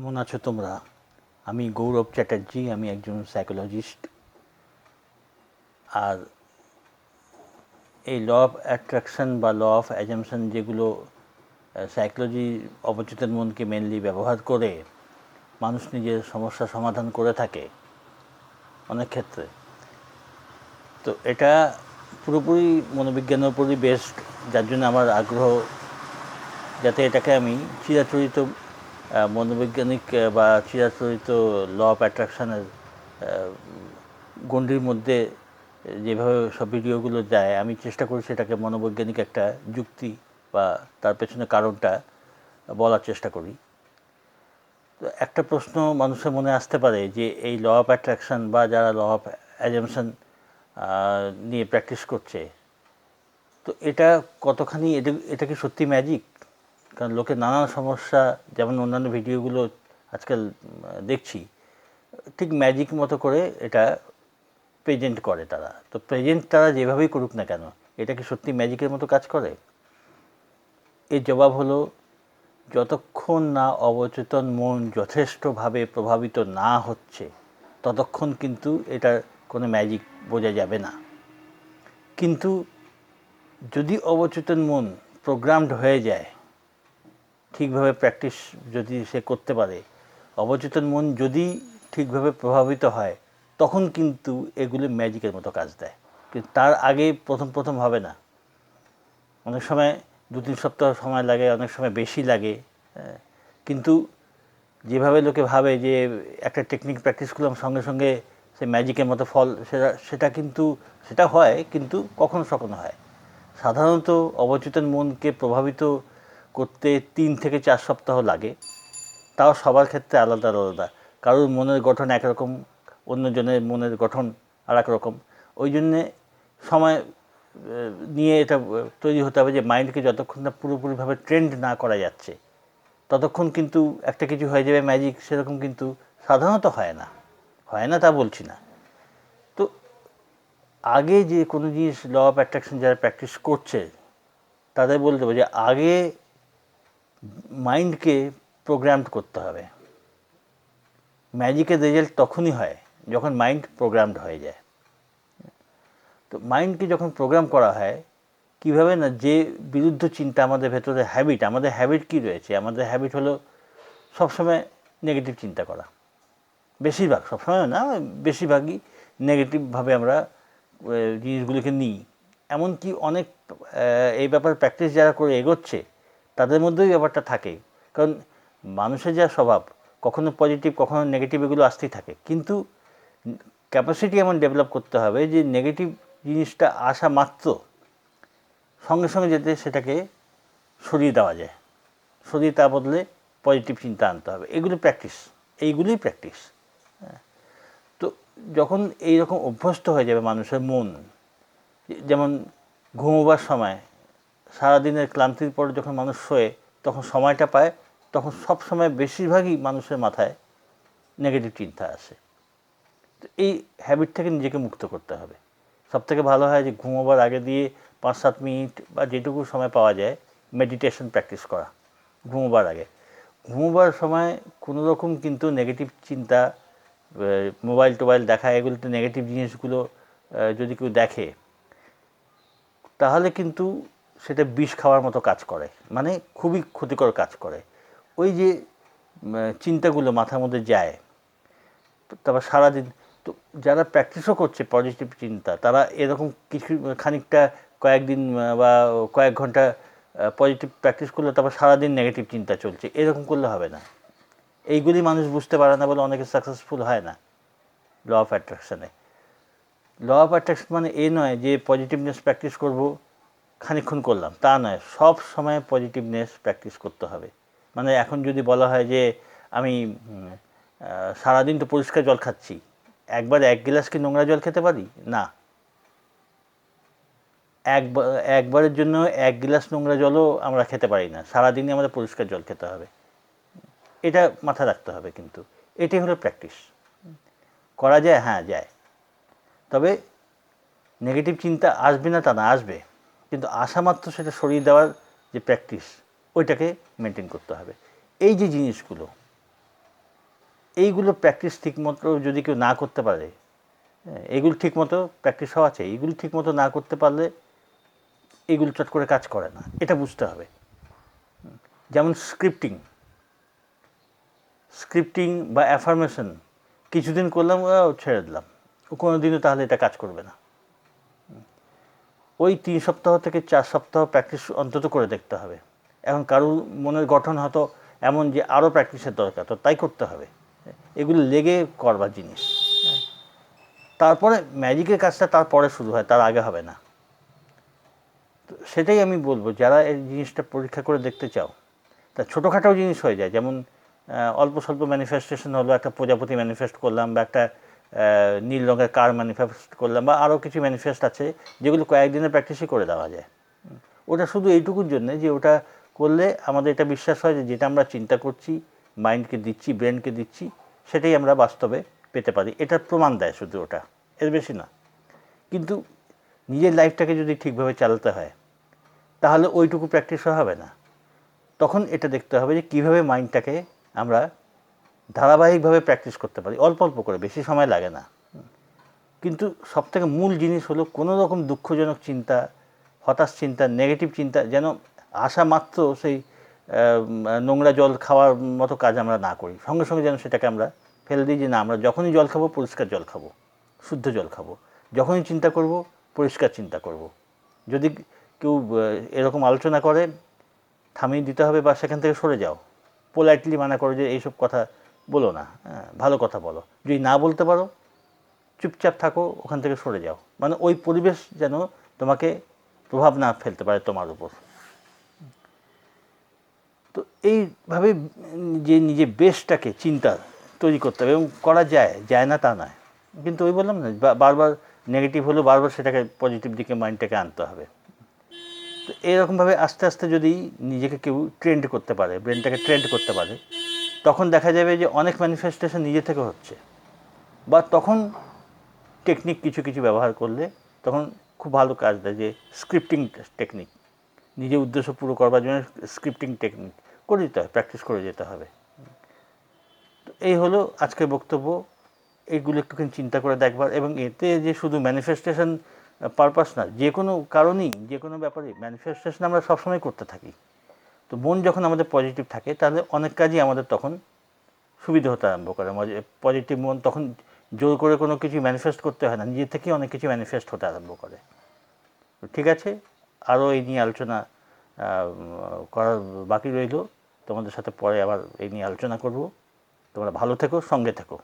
কেমন আছো তোমরা? আমি গৌরব চ্যাটার্জি, আমি একজন সাইকোলজিস্ট আর এই ল অফ অ্যাট্রাকশন বা ল অফ অ্যাজামশন যেগুলো সাইকোলজি অবচেতন মনকে মেনলি ব্যবহার করে, মানুষ নিজের সমস্যা সমাধান করে থাকে অনেক ক্ষেত্রে। তো এটা পুরোপুরি মনোবিজ্ঞানের উপরই বেস্ট যার জন্য আমার আগ্রহ, যাতে এটাকে আমি চিরাচরিত মনোবৈজ্ঞানিক বা চিরাচরিত ল অফ অ্যাট্রাকশনের গণ্ডির মধ্যে যেভাবে সব ভিডিওগুলো যায়, আমি চেষ্টা করি সেটাকে মনোবৈজ্ঞানিক একটা যুক্তি বা তার পেছনে কারণটা বলার চেষ্টা করি। তো একটা প্রশ্ন মানুষের মনে আসতে পারে যে, এই ল অফ অ্যাট্রাকশন বা যারা ল অফ অ্যাজামশন নিয়ে প্র্যাকটিস করছে, তো এটা কতখানি, এটা এটা কি সত্যি ম্যাজিক কারণ লোকে নানা সমস্যা, যেমন অন্যান্য ভিডিওগুলো আজকাল দেখছি, ঠিক ম্যাজিক মতো করে এটা প্রেজেন্ট করে তারা। তো প্রেজেন্ট তারা যেভাবেই করুক না কেন, এটা কি সত্যি ম্যাজিকের মতো কাজ করে? এর জবাব হলো, যতক্ষণ না অবচেতন মন যথেষ্টভাবে প্রভাবিত না হচ্ছে, ততক্ষণ কিন্তু এটার কোনো ম্যাজিক বোঝা যাবে না। কিন্তু যদি অবচেতন মন প্রোগ্রামড হয়ে যায় ঠিকভাবে প্র্যাকটিস যদি সে করতে পারে, অবচেতন মন যদি ঠিকভাবে প্রভাবিত হয়, তখন কিন্তু এগুলো ম্যাজিকের মতো কাজ দেয়। কিন্তু তার আগে প্রথম প্রথম হবে না। অনেক সময় দু তিন সপ্তাহ সময় লাগে, অনেক সময় বেশি লাগে হ্যাঁ। কিন্তু যেভাবে লোকে ভাবে যে একটা টেকনিক প্র্যাকটিস করলাম, সঙ্গে সঙ্গে সে ম্যাজিকের মতো ফল, সেটা সেটা কিন্তু, সেটা হয়, কিন্তু কখনো সখনো হয়। সাধারণত অবচেতন মনকে প্রভাবিত করতে তিন থেকে চার সপ্তাহ লাগে। তাও সবার ক্ষেত্রে আলাদা আলাদা। কারোর মনের গঠন একরকম, অন্যজনের মনের গঠন আর রকম ওই জন্যে সময় নিয়ে এটা তৈরি হতে হবে যে মাইন্ডকে যতক্ষণ না পুরোপুরিভাবে ট্রেন্ড না করা যাচ্ছে, ততক্ষণ কিন্তু একটা কিছু হয়ে যাবে, ম্যাজিক সেরকম কিন্তু সাধারণত হয় না। হয় না তা বলছি না। তো আগে যে কোনো জিনিস ল অফ অ্যাট্রাকশন যারা প্র্যাকটিস করছে, তাদের বলতে হবে যে আগে মাইন্ডকে প্রোগ্রামড করতে হবে। ম্যাজিকের রেজাল্ট তখনই হয় যখন মাইন্ড প্রোগ্রামড হয়ে যায়। তো মাইন্ডকে যখন প্রোগ্রাম করা হয়, কীভাবে না যে বিরুদ্ধ চিন্তা আমাদের ভেতরে হ্যাবিট আমাদের হ্যাবিট কী রয়েছে? আমাদের হ্যাবিট হলো সবসময় নেগেটিভ চিন্তা করা। বেশিরভাগ, সবসময় না, বেশিরভাগই নেগেটিভভাবে আমরা জিনিসগুলিকে নিই। এমনকি অনেক এই ব্যাপারে প্র্যাকটিস যারা করে এগোচ্ছে তাদের মধ্যেই ব্যাপারটা থাকে কারণ মানুষের যা স্বভাব, কখনো পজিটিভ কখনো নেগেটিভ এগুলো আসতেই থাকে। কিন্তু ক্যাপাসিটি এমন ডেভেলপ করতে হবে যে নেগেটিভ জিনিসটা আসা মাত্র সঙ্গে সঙ্গে যেতে সেটাকে সরিয়ে দেওয়া যায়। সরিয়ে তা বদলে পজিটিভ চিন্তা আনতে হবে। এগুলো প্র্যাকটিস এইগুলোই প্র্যাকটিস তো যখন এই রকম অভ্যস্ত হয়ে যাবে মানুষের মন, যেমন ঘুমোবার সময় সারাদিনের ক্লান্তির পর যখন মানুষ শোয়ে, তখন সময়টা পায়, তখন সব সময় বেশিরভাগই মানুষের মাথায় নেগেটিভ চিন্তা আসে। তো এই হ্যাবিট থেকে নিজেকে মুক্ত করতে হবে। সব থেকে ভালো হয় যে ঘুমোবার আগে দিয়ে পাঁচ সাত মিনিট বা যেটুকু সময় পাওয়া যায় মেডিটেশন প্র্যাকটিস করা, ঘুমোবার আগে। ঘুমোবার সময় কোনো রকম কিন্তু নেগেটিভ চিন্তা মোবাইল টোবাইল দেখা এগুলোতে নেগেটিভ জিনিসগুলো যদি কেউ দেখে, তাহলে কিন্তু সেটা বিষ খাওয়ার মতো কাজ করে। মানে খুবই ক্ষতিকর কাজ করে। ওই যে চিন্তাগুলো মাথার মধ্যে যায়। তারপর সারাদিন, তো যারা প্র্যাকটিসও করছে পজিটিভ চিন্তা, তারা এরকম কিছু, খানিকটা কয়েকদিন বা কয়েক ঘণ্টা পজিটিভ প্র্যাকটিস করলে তারপর সারাদিন নেগেটিভ চিন্তা চলছে। এরকম করলে হবে না। এইগুলি মানুষ বুঝতে পারে না বলে অনেকে সাকসেসফুল হয় না। ল অফ অ্যাট্রাকশনে ল অফ অ্যাট্রাকশন মানে এই নয় যে পজিটিভনেস প্র্যাকটিস করব খানিকক্ষণ করলাম। তা নয়, সব সময় পজিটিভনেস প্র্যাকটিস করতে হবে। মানে এখন যদি বলা হয় যে, আমি সারাদিন তো পরিষ্কার জল খাচ্ছি, একবার এক গ্লাস কি নোংরা জল খেতে পারি? না। একবার একবারের জন্য এক গ্লাস নোংরা জলও আমরা খেতে পারি না। সারাদিনই আমাদের পরিষ্কার জল খেতে হবে। এটা মাথায় রাখতে হবে কিন্তু। এটাই হলো প্র্যাকটিস করা যায়? হ্যাঁ যায়। তবে নেগেটিভ চিন্তা আসবে না তা না, আসবে। কিন্তু আসা মাত্র সেটা সরিয়ে দেওয়ার যে প্র্যাকটিস ওইটাকে মেনটেন করতে হবে। এই যে জিনিসগুলো এইগুলো প্র্যাকটিস ঠিকমতো যদি কেউ না করতে পারে হ্যাঁ, এগুলো ঠিকমতো প্র্যাকটিস হওয়া আছে এইগুলো ঠিকমতো না করতে পারলে এগুলো চট করে কাজ করে না এটা বুঝতে হবে। যেমন স্ক্রিপ্টিং স্ক্রিপ্টিং বা অ্যাফার্মেশন কিছুদিন করলাম ছেড়ে দিলাম কোনো দিনও তাহলে এটা কাজ করবে না। ওই তিন সপ্তাহ থেকে চার সপ্তাহ প্র্যাকটিস অন্তত করে দেখতে হবে। এখন কারুর মনের গঠন হয়তো এমন যে আরও প্র্যাকটিসের দরকার, তো তাই করতে হবে। এগুলো লেগে করবার জিনিস। তারপরে ম্যাজিকের কাজটা তারপরে শুরু হয়, তার আগে হবে না। তো সেটাই আমি বলব, যারা এই জিনিসটা পরীক্ষা করে দেখতে চাও, তা ছোটোখাটো জিনিস হয়ে যায়। যেমন অল্প স্বল্প ম্যানিফেস্টেশন হলো, একটা প্রজাপতি ম্যানিফেস্ট করলাম বা একটা নীল রঙের কার ম্যানিফেস্ট করলাম বা আরও কিছু ম্যানিফেস্ট আছে, যেগুলো কয়েকদিনের প্র্যাকটিসই করে দেওয়া যায়। ওটা শুধু এইটুকুর জন্য যে ওটা করলে আমাদের এটা বিশ্বাস হয় যে যেটা আমরা চিন্তা করছি মাইন্ডকে দিচ্ছি ব্রেনকে দিচ্ছি, সেটাই আমরা বাস্তবে পেতে পারি। এটার প্রমাণ দেয় শুধু ওটা। এর বেশি না। কিন্তু নিজের লাইফটাকে যদি ঠিকভাবে চালাতে হয়, তাহলে ওইটুকু প্র্যাকটিসও হবে না। তখন এটা দেখতে হবে যে কীভাবে মাইন্ডটাকে আমরা ধারাবাহিকভাবে প্র্যাকটিস করতে পারি। অল্প অল্প করে, বেশি সময় লাগে না। কিন্তু সবথেকে মূল জিনিস হলো কোনো রকম দুঃখজনক চিন্তা, হতাশ চিন্তা নেগেটিভ চিন্তা যেন আসা মাত্র সেই নোংরা জল খাওয়ার মতো কাজ আমরা না করি। সঙ্গে সঙ্গে যেন সেটাকে আমরা ফেলে দিই যে না, আমরা যখনই জল খাব, পরিষ্কার জল খাব, শুদ্ধ জল খাব। যখনই চিন্তা করব, পরিষ্কার চিন্তা করব। যদি কেউ এরকম আলোচনা করে, থামিয়ে দিতে হবে বা সেখান থেকে সরে যাও। পোলাইটলি মানা করো যে এইসব কথা বলো না হ্যাঁ, ভালো কথা বলো। যদি না বলতে পারো চুপচাপ থাকো ওখান থেকে সরে যাও। মানে ওই পরিবেশ যেন তোমাকে প্রভাব না ফেলতে পারে তোমার উপর। তো এইভাবে যে নিজে বেশটাকে চিন্তা তৈরি করতে হবে এবং করা যায় যায় না তা নয়। কিন্তু ওই বললাম না বারবার নেগেটিভ হলেও বারবার সেটাকে পজিটিভ দিকে মাইন্ডটাকে আনতে হবে। তো এরকমভাবে আস্তে আস্তে যদি নিজেকে কেউ ট্রেন্ড করতে পারে ব্রেনটাকে ট্রেন্ড করতে পারে তখন দেখা যাবে যে অনেক ম্যানিফেস্টেশন নিজে থেকে হচ্ছে। বা তখন টেকনিক কিছু কিছু ব্যবহার করলে তখন খুব ভালো কাজ দেয় যে স্ক্রিপ্টিং টেকনিক নিজের উদ্দেশ্য পুরো করবার জন্য স্ক্রিপ্টিং টেকনিক করে দিতে হয় প্র্যাকটিস করে যেতে হবে। তো এই হলো আজকের বক্তব্য। এইগুলো একটুখানি চিন্তা করে দেখবার এবং এতে যে শুধু ম্যানিফেস্টেশন পারপাস না, যে কোনো কারণেই, যে কোনো ব্যাপারে ম্যানিফেস্টেশন আমরা সবসময় করতে থাকি। তো মন যখন আমাদের পজিটিভ থাকে, তাহলে অনেক কাজই আমাদের তখন সুবিধা হতে আরম্ভ করে। পজিটিভ মন তখন জোর করে কোনো কিছু ম্যানিফেস্ট করতে হয় না, নিজে থেকেই অনেক কিছু ম্যানিফেস্ট হতে আরম্ভ করে। ঠিক আছে? আরও এই নিয়ে আলোচনা করার বাকি রইল। তোমাদের সাথে পরে আবার এই নিয়ে আলোচনা করব। তোমরা ভালো থেকো, সঙ্গে থেকো।